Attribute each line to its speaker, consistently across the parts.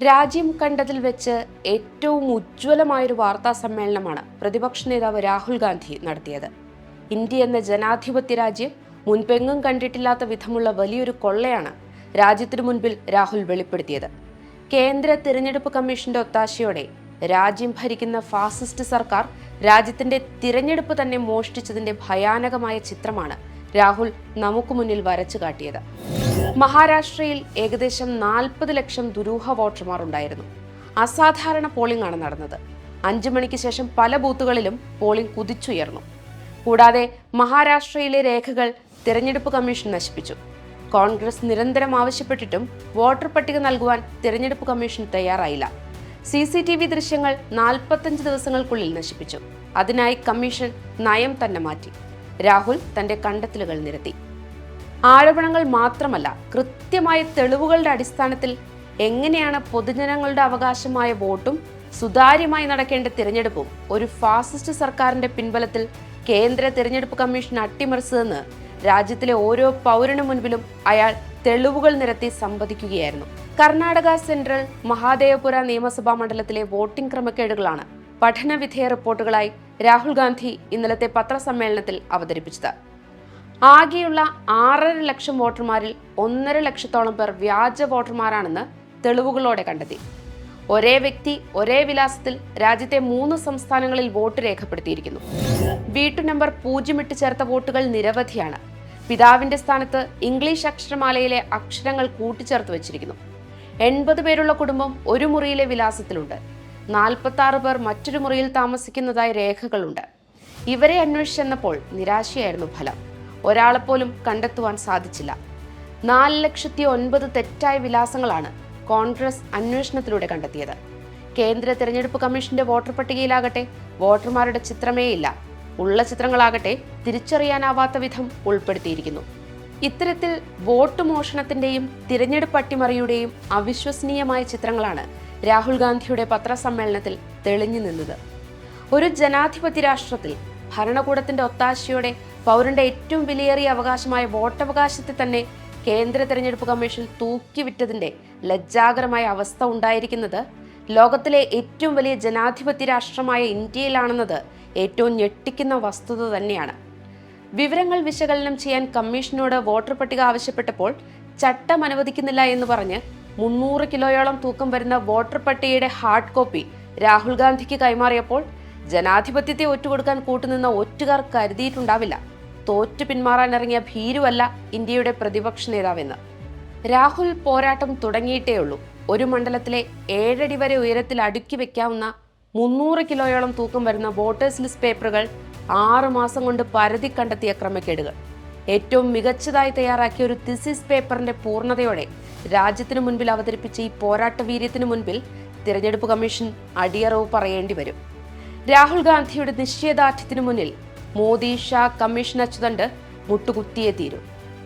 Speaker 1: രാജ്യം കണ്ടതിൽ വെച്ച് ഏറ്റവും ഉജ്ജ്വലമായൊരു വാർത്താ സമ്മേളനമാണ് പ്രതിപക്ഷ നേതാവ് രാഹുൽ ഗാന്ധി നടത്തിയത്. ഇന്ത്യ എന്ന ജനാധിപത്യ രാജ്യം മുൻപെങ്ങും കണ്ടിട്ടില്ലാത്ത വിധമുള്ള വലിയൊരു കൊള്ളയാണ് രാജ്യത്തിനു മുൻപിൽ രാഹുൽ വെളിപ്പെടുത്തിയത്. കേന്ദ്ര തിരഞ്ഞെടുപ്പ് കമ്മീഷന്റെ ഒത്താശയോടെ രാജ്യം ഭരിക്കുന്ന ഫാസിസ്റ്റ് സർക്കാർ രാജ്യത്തിന്റെ തിരഞ്ഞെടുപ്പ് തന്നെ മോഷ്ടിച്ചതിന്റെ ഭയാനകമായ ചിത്രമാണ് രാഹുൽ നമുക്ക് മുന്നിൽ വരച്ചു കാട്ടിയത്. മഹാരാഷ്ട്രയിൽ ഏകദേശം നാൽപ്പത് ലക്ഷം ദുരൂഹ വോട്ടർമാർ ഉണ്ടായിരുന്നു. അസാധാരണ പോളിംഗ് ആണ് നടന്നത്. അഞ്ചു മണിക്ക് ശേഷം പല ബൂത്തുകളിലും പോളിംഗ് കുതിച്ചുയർന്നു. കൂടാതെ മഹാരാഷ്ട്രയിലെ രേഖകൾ തിരഞ്ഞെടുപ്പ് കമ്മീഷൻ നശിപ്പിച്ചു. കോൺഗ്രസ് നിരന്തരം ആവശ്യപ്പെട്ടിട്ടും വോട്ടർ പട്ടിക നൽകുവാൻ തിരഞ്ഞെടുപ്പ് കമ്മീഷൻ തയ്യാറായില്ല. സി സി ടി വി ദൃശ്യങ്ങൾ നാൽപ്പത്തഞ്ച് ദിവസങ്ങൾക്കുള്ളിൽ നശിപ്പിച്ചു. അതിനായി കമ്മീഷൻ നയം തന്നെ മാറ്റി. രാഹുൽ തന്റെ കണ്ടെത്തലുകൾ നിരത്തി. ആരോപണങ്ങൾ മാത്രമല്ല കൃത്യമായ തെളിവുകളുടെ അടിസ്ഥാനത്തിൽ എങ്ങനെയാണ് പൊതുജനങ്ങളുടെ അവകാശമായ വോട്ടും സുതാര്യമായി നടക്കേണ്ട തിരഞ്ഞെടുപ്പും ഒരു ഫാസിസ്റ്റ് സർക്കാരിന്റെ പിൻബലത്തിൽ കേന്ദ്ര തിരഞ്ഞെടുപ്പ് കമ്മീഷൻ അട്ടിമറിച്ചതെന്ന് രാജ്യത്തിലെ ഓരോ പൗരനു മുൻപിലും അയാൾ തെളിവുകൾ നിരത്തി സംവദിക്കുകയായിരുന്നു. കർണാടക സെൻട്രൽ മഹാദേവപുര നിയമസഭാ മണ്ഡലത്തിലെ വോട്ടിംഗ് ക്രമക്കേടുകളാണ് പഠനവിധേയ റിപ്പോർട്ടുകളായി രാഹുൽ ഗാന്ധി ഇന്നലത്തെ പത്രസമ്മേളനത്തിൽ അവതരിപ്പിച്ചത്. ആകെയുള്ള ആറര ലക്ഷം വോട്ടർമാരിൽ ഒന്നര ലക്ഷത്തോളം പേർ വ്യാജ വോട്ടർമാരാണെന്ന് തെളിവുകളോടെ കണ്ടെത്തി. ഒരേ വ്യക്തി ഒരേ വിലാസത്തിൽ രാജ്യത്തെ മൂന്ന് സംസ്ഥാനങ്ങളിൽ വോട്ട് രേഖപ്പെടുത്തിയിരിക്കുന്നു. വീട്ടു നമ്പർ പൂജ്യമിട്ട് ചേർത്ത വോട്ടുകൾ നിരവധിയാണ്. പിതാവിന്റെ സ്ഥാനത്ത് ഇംഗ്ലീഷ് അക്ഷരമാലയിലെ അക്ഷരങ്ങൾ കൂട്ടിച്ചേർത്ത് വെച്ചിരിക്കുന്നു. എൺപത് പേരുള്ള കുടുംബം ഒരു മുറിയിലെ വിലാസത്തിലുണ്ട്. നാൽപ്പത്തി പേർ മറ്റൊരു മുറിയിൽ താമസിക്കുന്നതായി രേഖകളുണ്ട്. ഇവരെ അന്വേഷിച്ചെന്നപ്പോൾ നിരാശയായിരുന്നു ഫലം. ഒരാളെപ്പോലും കണ്ടെത്തുവാൻ സാധിച്ചില്ല. നാല് ലക്ഷത്തി ഒൻപത് തെറ്റായ വിലാസങ്ങളാണ് കോൺഗ്രസ് അന്വേഷണത്തിലൂടെ കണ്ടെത്തിയത്. കേന്ദ്ര തിരഞ്ഞെടുപ്പ് കമ്മീഷന്റെ വോട്ടർ പട്ടികയിലാകട്ടെ വോട്ടർമാരുടെ ചിത്രമേ ഇല്ല. ഉള്ള ചിത്രങ്ങളാകട്ടെ തിരിച്ചറിയാനാവാത്ത വിധം ഉൾപ്പെടുത്തിയിരിക്കുന്നു. ഇത്തരത്തിൽ വോട്ട് മോഷണത്തിന്റെയും തിരഞ്ഞെടുപ്പ് അട്ടിമറിയുടെയും അവിശ്വസനീയമായ ചിത്രങ്ങളാണ് രാഹുൽ ഗാന്ധിയുടെ പത്രസമ്മേളനത്തിൽ തെളിഞ്ഞു നിന്നത്. ഒരു ജനാധിപത്യ രാഷ്ട്രത്തിൽ ഭരണകൂടത്തിന്റെ ഒത്താശയോടെ പൗരന്റെ ഏറ്റവും വിലയേറിയ അവകാശമായ വോട്ടവകാശത്തെ തന്നെ കേന്ദ്ര തെരഞ്ഞെടുപ്പ് കമ്മീഷൻ തൂക്കിവിറ്റതിന്റെ ലജ്ജാകരമായ അവസ്ഥ ഉണ്ടായിരിക്കുന്നത് ലോകത്തിലെ ഏറ്റവും വലിയ ജനാധിപത്യ രാഷ്ട്രമായ ഇന്ത്യയിലാണെന്നത് ഏറ്റവും ഞെട്ടിക്കുന്ന വസ്തുത തന്നെയാണ്. വിവരങ്ങൾ വിശകലനം ചെയ്യാൻ കമ്മീഷനോട് വോട്ടർ പട്ടിക ആവശ്യപ്പെട്ടപ്പോൾ ചട്ടം അനുവദിക്കുന്നില്ല എന്ന് പറഞ്ഞ് മുന്നൂറ് കിലോയോളം തൂക്കം വരുന്ന വോട്ടർ പട്ടികയുടെ ഹാർഡ് കോപ്പി രാഹുൽ ഗാന്ധിക്ക് കൈമാറിയപ്പോൾ ജനാധിപത്യത്തെ ഒറ്റുകൊടുക്കാൻ കൂട്ടുനിന്ന ഒറ്റുകാർ കരുതിയിട്ടുണ്ടാവില്ല. തോറ്റു പിന്മാറാനിറങ്ങിയ ഭീരുവല്ല ഇന്ത്യയുടെ പ്രതിപക്ഷ നേതാവെന്ന്. രാഹുൽ പോരാട്ടം തുടങ്ങിയിട്ടേ ഉള്ളൂ. ഒരു മണ്ഡലത്തിലെ ഏഴടി വരെ ഉയരത്തിൽ അടുക്കി വെക്കാവുന്ന മുന്നൂറ് കിലോയോളം തൂക്കം വരുന്ന വോട്ടേഴ്സ് ലിസ്റ്റ് പേപ്പറുകൾ ആറ് മാസം കൊണ്ട് പരതി കണ്ടെത്തിയ ക്രമക്കേടുകൾ. ഏറ്റവും മികച്ചതായി തയ്യാറാക്കിയ ഒരു തിസിസ് പേപ്പറിന്റെ പൂർണതയോടെ രാജ്യത്തിന് മുൻപിൽ അവതരിപ്പിച്ച ഈ പോരാട്ട വീര്യത്തിനു മുൻപിൽ തിരഞ്ഞെടുപ്പ് കമ്മീഷൻ അടിയറവ് പറയേണ്ടി വരും. രാഹുൽ ഗാന്ധിയുടെ നിശ്ചയദാർഢ്യത്തിനു മുന്നിൽ മോദി ഷാ കമ്മീഷൻ അച്ചുതണ്ട് മുട്ടുകുത്തിയേ തീരൂ.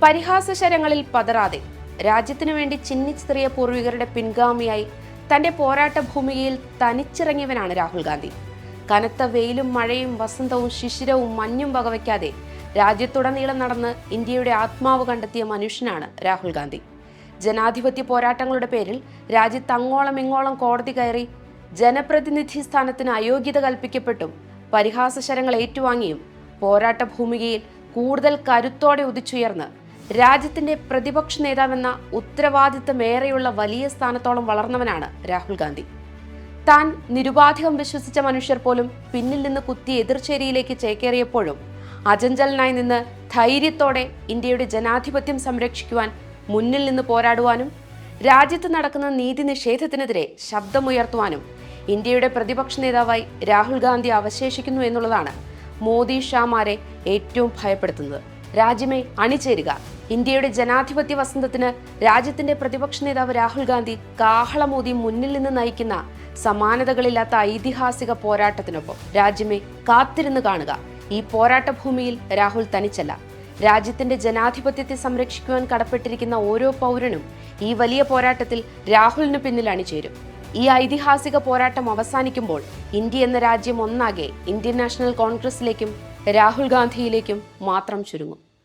Speaker 1: പരിഹാസശരങ്ങളിൽ പതറാതെ രാജ്യത്തിനു വേണ്ടി ചിഹ്നിച്ചെറിയ പൂർവികരുടെ പിൻഗാമിയായി തന്റെ പോരാട്ട ഭൂമികയിൽ തനിച്ചിറങ്ങിയവനാണ് രാഹുൽ ഗാന്ധി. കനത്ത വെയിലും മഴയും വസന്തവും ശിശിരവും മഞ്ഞും വകവയ്ക്കാതെ രാജ്യത്തുടനീളം നടന്ന് ഇന്ത്യയുടെ ആത്മാവ് കണ്ടെത്തിയ മനുഷ്യനാണ് രാഹുൽ ഗാന്ധി. ജനാധിപത്യ പോരാട്ടങ്ങളുടെ പേരിൽ രാജ്യത്ത് അങ്ങോളം ഇങ്ങോളം കോടതി കയറി ജനപ്രതിനിധി സ്ഥാനത്തിന് അയോഗ്യത കൽപ്പിക്കപ്പെട്ടും പരിഹാസശരങ്ങൾ ഏറ്റുവാങ്ങിയും പോരാട്ട ഭൂമികയിൽ കൂടുതൽ കരുത്തോടെ ഉദിച്ചുയർന്ന് രാജ്യത്തിന്റെ പ്രതിപക്ഷ നേതാവെന്ന ഉത്തരവാദിത്തമേറെയുള്ള വലിയ സ്ഥാനത്തോളം വളർന്നവനാണ് രാഹുൽ ഗാന്ധി. താൻ നിരുപാധികം വിശ്വസിച്ച മനുഷ്യർ പോലും പിന്നിൽ നിന്ന് കുത്തി എതിർചേരിയിലേക്ക് ചേക്കേറിയപ്പോഴും അജഞ്ചലനായി നിന്ന് ധൈര്യത്തോടെ ഇന്ത്യയുടെ ജനാധിപത്യം സംരക്ഷിക്കുവാൻ മുന്നിൽ നിന്ന് പോരാടുവാനും രാജ്യത്ത് നടക്കുന്ന നീതി നിഷേധത്തിനെതിരെ ശബ്ദമുയർത്തുവാനും ഇന്ത്യയുടെ പ്രതിപക്ഷ നേതാവായി രാഹുൽ ഗാന്ധി അവശേഷിക്കുന്നു എന്നുള്ളതാണ് മോദി ഷാമാരെ ഏറ്റവും ഭയപ്പെടുത്തുന്നത്. രാജ്യമേ അണിചേരുക. ഇന്ത്യയുടെ ജനാധിപത്യ വസന്തത്തിന് രാജ്യത്തിന്റെ പ്രതിപക്ഷ നേതാവ് രാഹുൽ ഗാന്ധി കാഹളമോദി മുന്നിൽ നിന്ന് നയിക്കുന്ന സമാനതകളില്ലാത്ത ഐതിഹാസിക പോരാട്ടത്തിനൊപ്പം രാജ്യമേ കാത്തിരുന്ന് കാണുക. ഈ പോരാട്ട ഭൂമിയിൽ രാഹുൽ തനിച്ചല്ല. രാജ്യത്തിന്റെ ജനാധിപത്യത്തെ സംരക്ഷിക്കുവാൻ കടപ്പെട്ടിരിക്കുന്ന ഓരോ പൗരനും ഈ വലിയ പോരാട്ടത്തിൽ രാഹുലിന് പിന്നിൽ അണിചേരും. ഈ ഐതിഹാസിക പോരാട്ടം അവസാനിക്കുമ്പോൾ ഇന്ത്യ എന്ന രാജ്യം ഒന്നാകെ ഇന്ത്യൻ നാഷണൽ കോൺഗ്രസിലേക്കും രാഹുൽ ഗാന്ധിയിലേക്കും മാത്രം ചുരുങ്ങും.